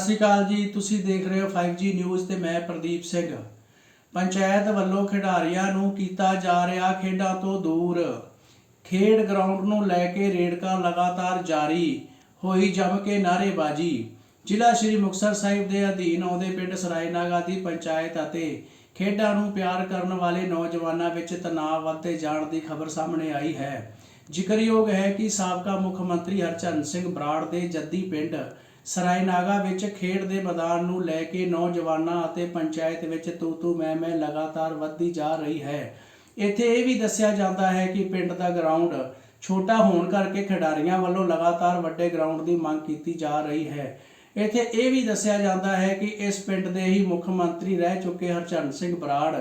ਸ਼੍ਰੀ ਅਕਾਲ ਜੀ, ਤੁਸੀਂ ਦੇਖ ਰਹੇ ਹੋ 5G ਨਿਊਜ਼ ਤੇ ਮੈਂ ਪ੍ਰਦੀਪ ਸਿੰਘ। ਪੰਚਾਇਤ ਵੱਲੋਂ ਖਿਡਾਰੀਆਂ ਨੂੰ ਕੀਤਾ ਜਾ ਰਿਹਾ ਖੇਡਾਂ ਤੋਂ ਦੂਰ। ਖੇਡ ਗਰਾਊਂਡ ਨੂੰ ਲੈ ਕੇ ਰੇਡਕਾ ਲਗਾਤਾਰ ਜਾਰੀ, ਹੋਈ ਜਮ ਕੇ ਨਾਅਰੇਬਾਜ਼ੀ। ਜ਼ਿਲ੍ਹਾ ਸ਼੍ਰੀ ਮੁਕਤਸਰ ਸਾਹਿਬ ਦੇ ਅਧੀਨ ਆਉਂਦੇ ਪਿੰਡ ਸਰਾਇਨਾਗਾ ਦੀ ਪੰਚਾਇਤ ਅਤੇ ਖੇਡਾਂ ਨੂੰ ਪਿਆਰ ਕਰਨ ਵਾਲੇ ਨੌਜਵਾਨਾਂ ਵਿੱਚ ਤਣਾਅ ਵੱਧਦੇ ਜਾਣ ਦੀ ਖਬਰ ਸਾਹਮਣੇ ਆਈ ਹੈ। ਜ਼ਿਕਰਯੋਗ ਹੈ ਕਿ ਸਾਬਕਾ ਮੁੱਖ ਮੰਤਰੀ ਹਰਚਰਨ ਸਿੰਘ ਬਰਾੜ ਦੇ ਜੱਦੀ ਪਿੰਡ ਸਰਾਇਨਾਗਾ ਵਿੱਚ ਖੇਡ ਦੇ ਮੈਦਾਨ ਨੂੰ ਲੈ ਕੇ ਨੌਜਵਾਨਾਂ ਅਤੇ ਪੰਚਾਇਤ ਵਿੱਚ ਤੂ ਤੂ ਮੈਂ ਮੈਂ ਲਗਾਤਾਰ ਵੱਧਦੀ ਜਾ ਰਹੀ ਹੈ। ਇੱਥੇ ਇਹ ਵੀ ਦੱਸਿਆ ਜਾਂਦਾ ਹੈ ਕਿ ਪਿੰਡ ਦਾ ਗਰਾਊਂਡ ਛੋਟਾ ਹੋਣ ਕਰਕੇ ਖਿਡਾਰੀਆਂ ਵੱਲੋਂ ਲਗਾਤਾਰ ਵੱਡੇ ਗਰਾਊਂਡ ਦੀ ਮੰਗ ਕੀਤੀ ਜਾ ਰਹੀ ਹੈ। ਇੱਥੇ ਇਹ ਵੀ ਦੱਸਿਆ ਜਾਂਦਾ ਹੈ ਕਿ ਇਸ ਪਿੰਡ ਦੇ ਹੀ ਮੁੱਖ ਮੰਤਰੀ ਰਹਿ ਚੁੱਕੇ ਹਰਚਰਨ ਸਿੰਘ ਬਰਾੜ,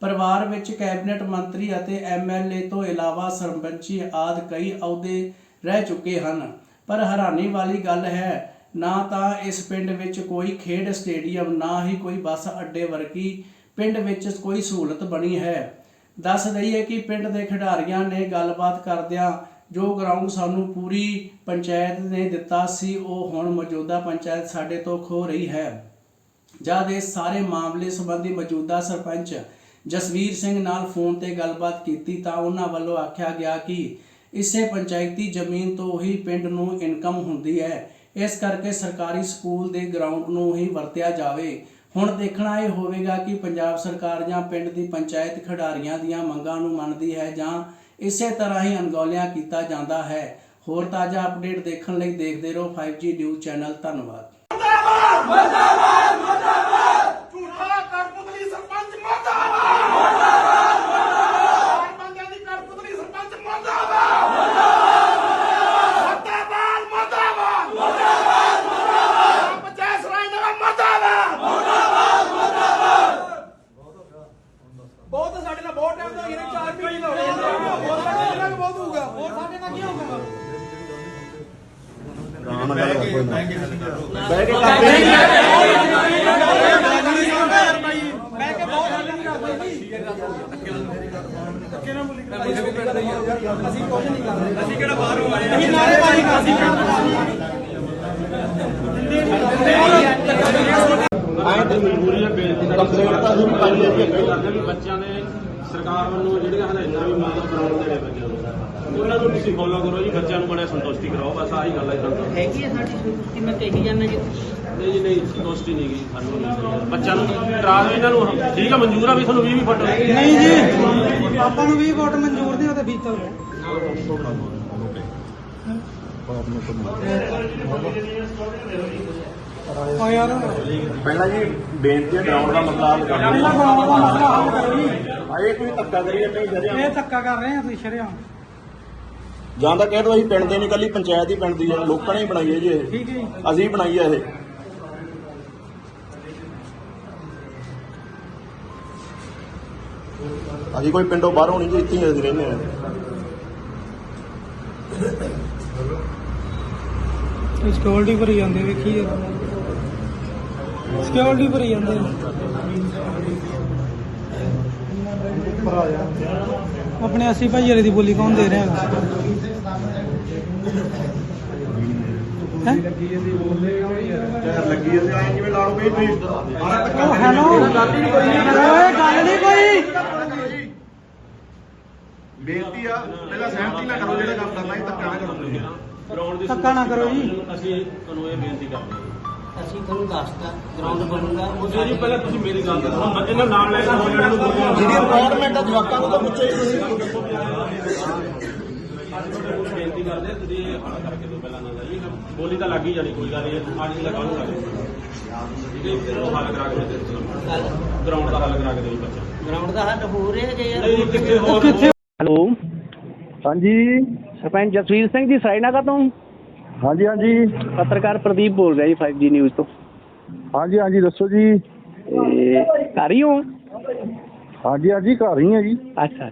ਪਰਿਵਾਰ ਵਿੱਚ ਕੈਬਨਿਟ ਮੰਤਰੀ ਅਤੇ ਐਮਐਲਏ ਤੋਂ ਇਲਾਵਾ ਸਰਪੰਚੀ ਆਦ ਕਈ ਅਹੁਦੇ ਰਹਿ ਚੁੱਕੇ ਹਨ। ਪਰ ਹੈਰਾਨੀ ਵਾਲੀ ਗੱਲ ਹੈ ਨਾ ਤਾਂ ਇਸ ਪਿੰਡ ਵਿੱਚ ਕੋਈ ਖੇਡ ਸਟੇਡੀਅਮ, ਨਾ ਹੀ ਕੋਈ ਬੱਸ ਅੱਡੇ ਵਰਗੀ ਪਿੰਡ ਵਿੱਚ ਕੋਈ ਸਹੂਲਤ ਬਣੀ ਹੈ। ਦੱਸ ਦਈਏ ਕਿ ਪਿੰਡ ਦੇ ਖਿਡਾਰੀਆਂ ਨੇ ਗੱਲਬਾਤ ਕਰਦਿਆਂ ਜੋ ਗਰਾਊਂਡ ਸਾਨੂੰ ਪੂਰੀ ਪੰਚਾਇਤ ਨੇ ਦਿੱਤਾ ਸੀ, ਉਹ ਹੁਣ ਮੌਜੂਦਾ ਪੰਚਾਇਤ ਸਾਡੇ ਤੋਂ ਖੋ ਰਹੀ ਹੈ। ਜਦ ਇਹ ਸਾਰੇ ਮਾਮਲੇ ਸੰਬੰਧੀ ਮੌਜੂਦਾ ਸਰਪੰਚ ਜਸਵੀਰ ਸਿੰਘ ਨਾਲ ਫੋਨ ਤੇ ਗੱਲਬਾਤ ਕੀਤੀ ਤਾਂ ਉਹਨਾਂ ਵੱਲੋਂ ਆਖਿਆ ਗਿਆ ਕਿ ਇਸੇ ਪੰਚਾਇਤੀ ਜ਼ਮੀਨ ਤੋਂ ਹੀ ਪਿੰਡ ਨੂੰ ਇਨਕਮ ਹੁੰਦੀ ਹੈ। ਇਸ ਕਰਕੇ ਸਰਕਾਰੀ ਸਕੂਲ ਦੇ ਗਰਾਊਂਡ ਨੂੰ ਹੀ ਵਰਤਿਆ ਜਾਵੇ। ਹੁਣ ਦੇਖਣਾ ਇਹ ਹੋਵੇਗਾ ਕਿ ਪੰਜਾਬ ਸਰਕਾਰ ਜਾਂ ਪਿੰਡ ਦੀ ਪੰਚਾਇਤ ਖਿਡਾਰੀਆਂ ਦੀਆਂ ਮੰਗਾਂ ਨੂੰ ਮੰਨਦੀ ਹੈ ਜਾਂ ਇਸੇ ਤਰ੍ਹਾਂ ਹੀ ਅਣਗੌਲਿਆਂ ਕੀਤਾ ਜਾਂਦਾ ਹੈ। ਹੋਰ ਤਾਜ਼ਾ ਅਪਡੇਟ ਦੇਖਣ ਲਈ ਦੇਖਦੇ ਰਹੋ 5G ਨਿਊਜ਼ ਚੈਨਲ ਧੰਨਵਾਦ ਝੂਠਾ ਕਰਪੁਤਲੀ ਸਰਪੰਚ ਮਰਦਾਬਾਦ ਮਰਦਾਬਾਦ ਮਰਦਾਬਾਦ ਬੰਦਿਆਂ ਦੀ ਕਰਪੁਤਲੀ ਸਰਪੰਚ ਮਰਦਾਬਾਦ ਮਰਦਾਬਾਦ ਮਰਦਾਬਾਦ ਮਰਦਾਬਾਦ ਮਰਦਾਬਾਦ ਪੰਚਾਇਤ ਸਰਾਈ ਨਗਰ ਮਰਦਾਬਾਦ ਬਹੁਤ ਸਾਡੇ ਨਾਲ ਬਹੁਤ ਟਾਈਮ ਤੋਂ ਇਹਨੇ 4 ਮਹੀਨੇ ਹੋ ਗਏ ਹੋਰ ਸਾਡੇ ਨਾਲ ਬਹੁਤ ਹੋਊਗਾ ਹੋਰ ਸਾਡੇ ਨਾਲ ਕੀ ਹੋਊਗਾ ਮੈਂ ਕਿ ਬਹੁਤ ਸਾਡੇ ਨਾਲ ਬਾਈ ਜੀ ਅਸੀਂ ਕੁਝ ਨਹੀਂ ਕਰਦੇ ਅਸੀਂ ਕਿਹੜਾ ਬਾਹਰੋਂ ਆਏ ਅਸੀਂ ਨਾਰੇਬਾਜ਼ੀ ਕਰਦੇ ਆਏ ਤੇ ਮਜਬੂਰੀ ਹੈ ਬੇਨਤੀ ਨਾਲ ਕੰਪਲੇਂਟ ਤਾਂ ਅਸੀਂ ਹੈ ਵੀ ਬੱਚਿਆਂ ਦੇ ਸਰਕਾਰ ਵੱਲੋਂ ਜਿਹੜੀਆਂ ਹਦਾਇਤਾਂ ਵੀ ਮਾਨ ਕਰਾਉਣ ਦੇਣੇ ਬੱਚਿਆਂ ਨੂੰ। ਉਹਨਾਂ ਨੂੰ ਤੁਸੀਂ ਫੋਲੋ ਕਰੋ ਜੀ ਬੱਚਿਆਂ ਨੂੰ ਬੜਾ ਸੰਤੁਸ਼ਟੀ ਕਰਾਓ ਬਸ ਆਹੀ ਗੱਲ ਹੈ ਤਾਂ ਹੈਗੀ ਹੈ ਸਾਡੀ ਸੰਸਕ੍ਰਿਤੀ ਮੈਂ ਕਹੀ ਜਾਂਦਾ ਜੀ। ਨਹੀਂ ਜੀ ਨਹੀਂ ਸੰਤੁਸ਼ਟੀ ਨਹੀਂ ਗਈ ਸਾਨੂੰ ਹੈ। ਬੱਚਿਆਂ ਨੂੰ ਕਰਾ ਦਿਓ ਇਹਨਾਂ ਨੂੰ ਠੀਕ ਹੈ ਮਨਜ਼ੂਰ ਆ ਵੀ ਤੁਹਾਨੂੰ 20 20 ਫੁੱਟ? ਨਹੀਂ ਜੀ ਆਪਾਂ ਨੂੰ 20 ਵੋਟ ਮਨਜ਼ੂਰ ਨਹੀਂ ਉਹਦੇ ਬੀਤਲ ਯਾਰ। ਪਹਿਲਾਂ ਜੀ ਬੇਨਤੀ ਹੈ ਗਰਾਊਂਡ ਦਾ ਮਸਲਾ ਹੱਲ ਕਰਨਾ ਪਹਿਲਾਂ ਗਰਾਊਂਡ ਦਾ ਮਸਲਾ ਹੱਲ ਕਰੋ ਜੀ। ਆਏ ਕੋਈ ਧੱਕਾ ਕਰੀਏ ਨਹੀਂ ਜਰਿਆ ਇਹ ਧੱਕਾ ਕਰ ਰਹੇ ਆ ਤੁਸੀਂ ਸ਼ਰਿਆਮ। ਜਾਂ ਤਾਂ ਕਹਿ ਦੋ ਅਸੀਂ ਪਿੰਡ ਦੇ ਨਹੀਂ ਕੱਲੀ ਪੰਚਾਇਤ ਹੀ ਪਿੰਡ ਦੀ ਹੈ ਲੋਕਾਂ ਨੇ ਹੀ ਬਣਾਈ ਹੈ ਜੀ ਇਹ। ਠੀਕ ਹੈ ਜੀ। ਅਸੀਂ ਬਣਾਈ ਹੈ ਇਹ। ਅਸੀਂ ਕੋਈ ਪਿੰਡੋਂ ਬਾਹਰੋਂ ਨਹੀਂ ਜੀ ਇੱਥੇ ਹੀ ਅਸੀਂ ਰਹਿੰਦੇ ਹਾਂ ਸਿਕਿਉਰਿਟੀ ਭਰੀ ਜਾਂਦੇ ਵੇਖੀ ਸਿਕਿਉਰਿਟੀ ਭਰੀ ਜਾਂਦੇ ਆਪਣੇ ਅਸੀਂ ਭਾਈ ਵਾਲੇ ਦੀ ਬੋਲੀ ਕੌਣ ਦੇ ਰਿਹਾ? ਲੱਗੀ ਲਾ ਲਓ ਹੈਲੋ। ਓਏ ਗੱਲ ਨਹੀਂ ਕੋਈ। ਬੇਨਤੀ ਆ ਪਹਿਲਾਂ ਸਹਿਮਤੀ ਨਾ ਕਰੋ ਜਿਹੜਾ ਕੰਮ ਕਰਨਾ ਹੀ ਧੱਕਾ ਨਾ ਕਰੋ। ਧੱਕਾ ਨਾ ਕਰੋ ਜੀ। ਅਸੀਂ ਤੁਹਾਨੂੰ ਇਹ ਬੇਨਤੀ ਕਰਦੇ ਹਾਂ। ਅਸੀਂ ਤੁਹਾਨੂੰ ਦੱਸਤਾ ਗਰਾਊਂਡ ਬਣੂਗਾ ਉਹ ਜੀ ਪਹਿਲਾਂ ਤੁਸੀਂ ਮੇਰੀ ਗੱਲ ਕਰੋ ਇਹਨਾਂ ਨਾਲ ਲੈ ਕੇ ਆਓ ਇਹਨਾਂ ਨੂੰ ਬੋਲੋ ਜਿਹੜੀ ਰਿਕੁਆਇਰਮੈਂਟ ਆ ਜਵਾਕਾਂ ਨੂੰ ਤਾਂ ਪੁੱਛੇ ਹੀ ਤੁਸੀਂ। ਬੇਨਤੀ ਕਰਦੇ ਹਾਂ, ਤੁਸੀਂ ਇਹ ਹੱਲ ਕਰਕੇ ਦਿਓ ਪਹਿਲਾਂ ਨਾਲ ਜੀ ਬੋਲੀ ਤਾਂ ਲੱਗ ਹੀ ਜਾਣੀ ਕੋਈ ਗੱਲ ਨਹੀਂ ਅੱਜ ਹੀ ਲਗਾ ਲੂਗਾ ਠੀਕ ਹੈ ਫਿਰ ਉਹ ਹੱਲ ਕਰਾ ਕੇ ਦੇ ਦਿਓ। ਗਰਾਊਂਡ ਦਾ ਹੱਲ ਕਰਾ ਕੇ ਦਿਓ ਬੱਚਾ। ਗਰਾਊਂਡ ਦਾ ਹੱਲ ਹੋ ਰਿਹਾ ਜੇ ਯਾਰ। ਨਹੀਂ ਕਿੱਥੇ ਹੈਲੋ। ਹਾਂਜੀ। ਸਰਪੰਚ ਜਸਵੀਰ ਸਿੰਘ ਜੀ ਸਾਇਨਾਗਾ ਤੋਂ। ਹਾਂਜੀ ਹਾਂਜੀ। ਪੱਤਰਕਾਰ ਪ੍ਰਦੀਪ ਬੋਲ ਰਿਹਾ ਜੀ 5G ਨਿਊਜ਼ ਤੋਂ। ਹਾਂਜੀ ਹਾਂਜੀ ਦੱਸੋ ਜੀ। ਤੇ ਘਰ ਹੀ ਹੋ? ਹਾਂਜੀ ਹਾਂਜੀ ਘਰ ਹੀ ਆ ਜੀ। ਅੱਛਾ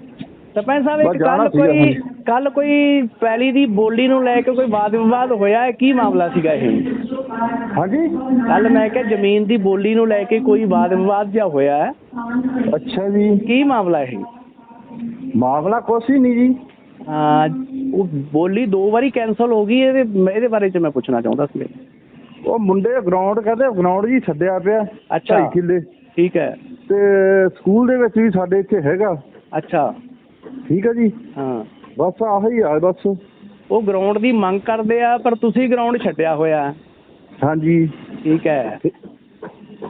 ਸਰਪੰਚ ਸਾਹਿਬ ਬਸ ਇੱਕ ਜਾਣਾ ਕੱਲ ਸੀਗਾ, ਕੋਈ ਹਾਂਜੀ। ਕੱਲ ਕੋਈ ਪੈਲੀ ਦੀ ਬੋਲੀ ਨੂੰ ਲੈ ਕੇ ਕੋਈ ਵਾਦ ਵਿਵਾਦ ਹੋਇਆ ਹੈ? ਕੀ ਮਾਮਲਾ ਸੀਗਾ ਇਹ? ਹਾਂਜੀ। ਕੱਲ ਮੈਂ ਕਿਹਾ ਜ਼ਮੀਨ ਦੀ ਬੋਲੀ ਨੂੰ ਲੈ ਕੇ ਕੋਈ ਵਾਦ ਵਿਵਾਦ ਜਿਹਾ ਹੋਇਆ ਹੈ? ਅੱਛਾ ਜੀ। ਕੀ ਮਾਮਲਾ ਇਹ? ਮਾਮਲਾ ਕੁਛ ਹੀ ਨਹੀਂ ਜੀ। ਹਾਂ ਉਹ ਬੋਲੀ ਦੋ ਵਾਰੀ ਕੈਨਸਲ ਹੋ ਗਈ ਇਹਦੇ ਇਹਦੇ ਬਾਰੇ ਚ ਮੈਂ ਪੁੱਛਣਾ ਚਾਹੁੰਦਾ ਸੀ। ਉਹ ਮੁੰਡੇ ਗਰਾਊਂਡ ਕਹਿੰਦੇ ਗਰਾਊਂਡ ਜੀ ਛੱਡਿਆ ਪਿਆ ਅੱਛਾ। ਕਿੱਲੇ। ਠੀਕ ਹੈ। ਤੇ ਸਕੂਲ ਦੇ ਵਿੱਚ ਵੀ ਸਾਡੇ ਇੱਥੇ ਹੈਗਾ। ਅੱਛਾ। ਠੀਕ ਹੈ ਜੀ। ਹਾਂ। ਬਸ ਆਹੀ ਆ ਬਸ। ਉਹ ਗਰਾਊਂਡ ਦੀ ਮੰਗ ਕਰਦੇ ਆ ਪਰ ਤੁਸੀਂ ਗਰਾਊਂਡ ਛੱਡਿਆ ਹੋਇਆ। ਹਾਂਜੀ। ਠੀਕ ਹੈ।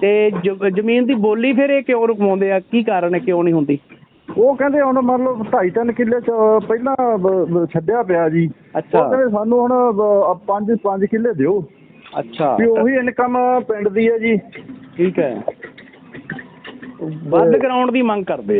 ਤੇ ਜ਼ਮੀਨ ਦੀ ਬੋਲੀ ਫਿਰ ਇਹ ਕਿਉਂ ਰੁਕਵਾਉਂਦੇ ਆ? ਕੀ ਕਾਰਨ ਹੈ? ਕਿਉਂ ਨਹੀਂ ਹੁੰਦੀ? ਉਹ ਕਹਿੰਦੇ ਹੁਣ ਮੰਨ ਲਓ ਢਾਈ ਤਿੰਨ ਕਿੱਲੇ ਚ ਪਹਿਲਾਂ ਬ- ਬ- ਛੱਡਿਆ ਪਿਆ ਜੀ। ਅੱਛਾ। ਉਹ ਕਹਿੰਦੇ ਸਾਨੂੰ ਹੁਣ ਬ- ਪੰਜ ਪੰਜ ਕਿੱਲੇ ਦਿਓ। ਅੱਛਾ। ਵੀ ਉਹੀ ਇਨਕਮ ਪਿੰਡ ਦੀ ਹੈ ਜੀ। ਠੀਕ ਹੈ। ਵੱਧ ਗਰਾਊਂਡ ਦੀ ਮੰਗ ਕਰਦੇ